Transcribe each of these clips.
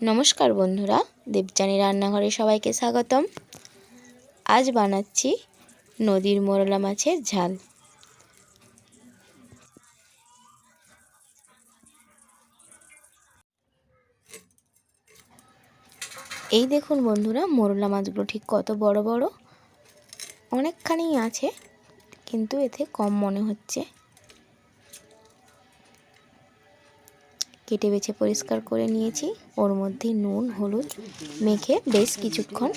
নমস্কার বন্ধুরা, দেবযানী রান্নাঘরে সবাইকে স্বাগতম। আজ বানাচ্ছি নদীর মোরলা মাছের ঝাল। এই দেখুন বন্ধুরা, মোরলা মাছগুলো ঠিক কত বড় বড়, অনেকখানি আছে, কিন্তু এতে কম মনে হচ্ছে। কেটে বেছে পরিষ্কার করে নিয়েছি। ওর মধ্যে নুন, হলুদ মেখে বেশ কিছুক্ষণ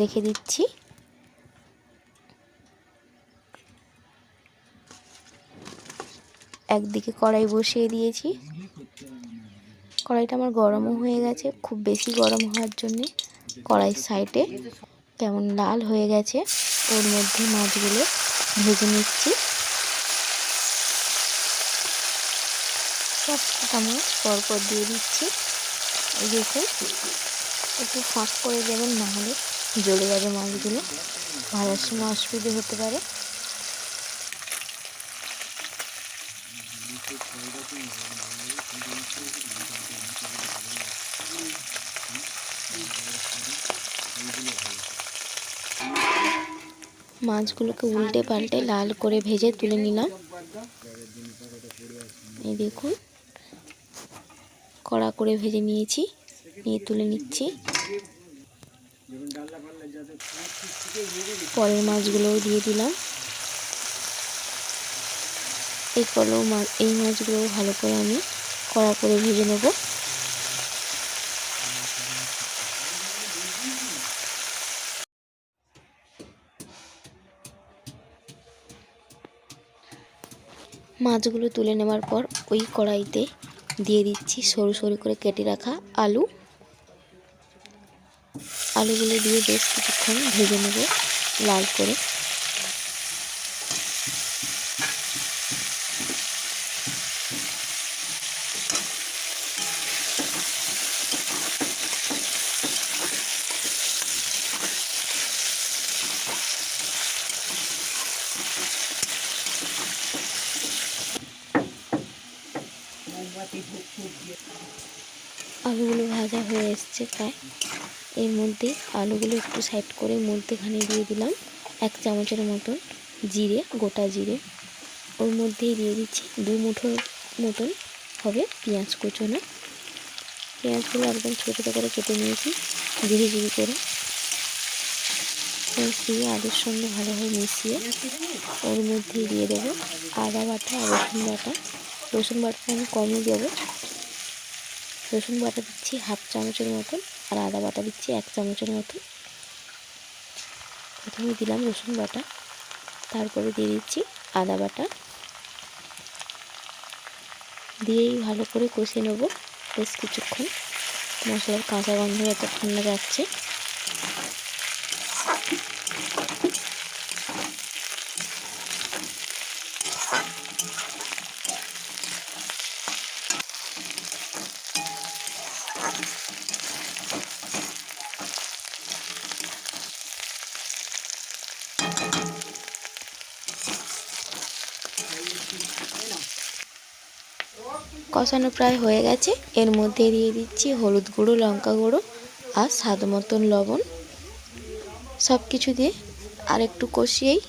রেখে দিচ্ছি। একদিকে কড়াই বসিয়ে দিয়েছি। কড়াইটা আমার গরমও হয়ে গেছে, খুব বেশি গরম হওয়ার জন্যে কড়াই সাইডে কেমন লাল হয়ে গেছে, ওর মধ্যে মাছগুলো ভেজে নিচ্ছি। সবটা মাছ পরপর দিয়ে দিচ্ছি। দেখুন একটু ফাঁক করে দেবেন নাহলে জ্বলে যাবে মাছগুলো। ভাজার সময় অসুবিধে হতে পারে। মাছগুলোকে উল্টে পাল্টে লাল করে ভেজে তুলে নিলাম। এই দেখুন। কড়া করে ভেজে নিয়েছি, নিয়ে তুলে নিচ্ছি। পরের মাছগুলোও দিয়ে দিলাম। কলেও মাছ এই মাছগুলোও ভালো করে আমি কড়া করে ভেজে নেব। মাছগুলো তুলে নেওয়ার পর ওই কড়াইতে দিয়ে দিচ্ছি সরু সরু করে কেটে রাখা আলু। আলুগুলো দিয়ে বেশ কিছুক্ষণ ভেজে নেব লাল করে। আলুগুলো ভাজা হয়ে এসছে প্রায়। এর মধ্যে আলুগুলো একটু সাইড করে মধ্যেখানে দিয়ে দিলাম এক চামচের মতন জিরে, গোটা জিরে। ওর মধ্যেই দিয়ে দিচ্ছি দু মুঠোর মতন হবে পেঁয়াজ কুচোনো। পেঁয়াজগুলো একদম ছোটো ছোটো করে কেটে নিয়েছি ধীরে ধীরে করে। দিয়ে আলুর সঙ্গে ভালোভাবে মিশিয়ে ওর মধ্যেই দিয়ে দেবো আদা বাটা, রসুন বাটা। রসুন বাটাটা আমি কমই দেবো। রসুন বাটা দিচ্ছি হাফ চামচের মতন আর আদা বাটা দিচ্ছি এক চামচের মতন। প্রথমে দিলাম রসুন বাটা, তারপরে দিয়ে দিচ্ছি আদা বাটা। দিয়েই ভালো করে কষে নেব বেশ কিছুক্ষণ। মশলার কাঁচা গন্ধ যতক্ষণ না যাচ্ছে। কষানো প্রায় হয়ে গেছে। এর মধ্যে দিয়ে দিচ্ছি হলুদ গুঁড়ো, লঙ্কা গুঁড়ো আর স্বাদ মতন লবণ। সব কিছু দিয়ে আর একটু কষিয়েই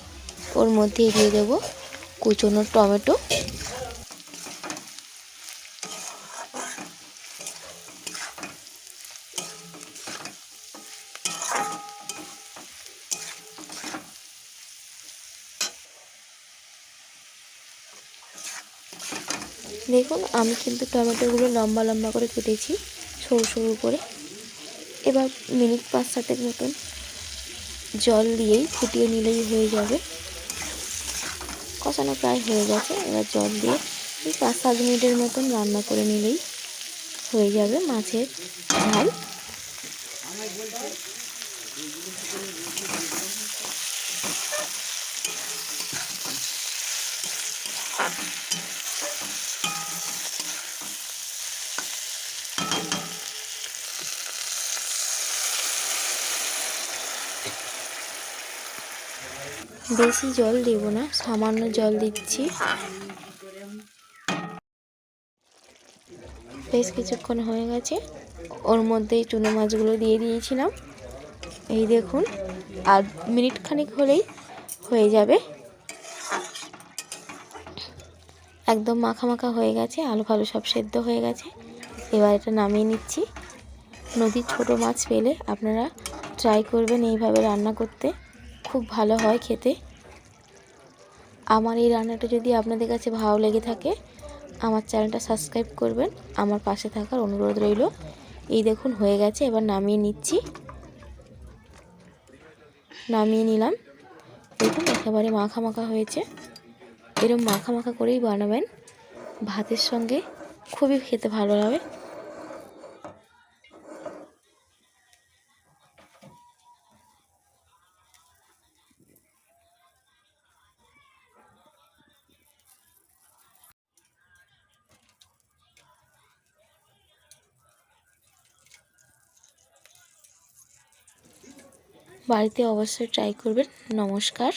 ওর মধ্যে দিয়ে দেবো কুচনো টমেটো। দেখুন, আমি কিন্তু টমেটোগুলো লম্বা লম্বা করে কেটেছি, সরু সরু করে। এবার মিনিট পাঁচ সাতের মতন জল দিয়েই ফুটিয়ে নিলেই হয়ে যাবে। কষানো প্রায় হয়ে গেছে, এবার জল দিয়ে পাঁচ সাত মিনিটের মতন রান্না করে নিলেই হয়ে যাবে মাছের ঝাল। বেশি জল দেব না, সামান্য জল দিচ্ছি। বেশ কিছুক্ষণ হয়ে গেছে, ওর মধ্যেই চুনো মাছগুলো দিয়ে দিয়েছিলাম। এই দেখুন, আর মিনিট খানিক হলেই হয়ে যাবে। একদম মাখা মাখা হয়ে গেছে, আলু ফালু সব সেদ্ধ হয়ে গেছে। এবার এটা নামিয়ে নিচ্ছি। নদীর ছোট মাছ পেলে আপনারা ট্রাই করবেন এইভাবে রান্না করতে। খুব ভালো হয় খেতে। আমার এই রান্নাটা যদি আপনাদের কাছে ভালো লেগে থাকে, আমার চ্যানেলটা সাবস্ক্রাইব করবেন। আমার পাশে থাকার অনুরোধ রইল। এই দেখুন, হয়ে গেছে। এবার নামিয়ে নিচ্ছি। নামিয়ে নিলাম। দেখুন, একেবারে মাখা মাখা হয়েছে। এরকম মাখা মাখা করেই বানাবেন। ভাতের সঙ্গে খুবই খেতে ভালো হবে বাড়িতে অবশ্যই ট্রাই করবেন। নমস্কার।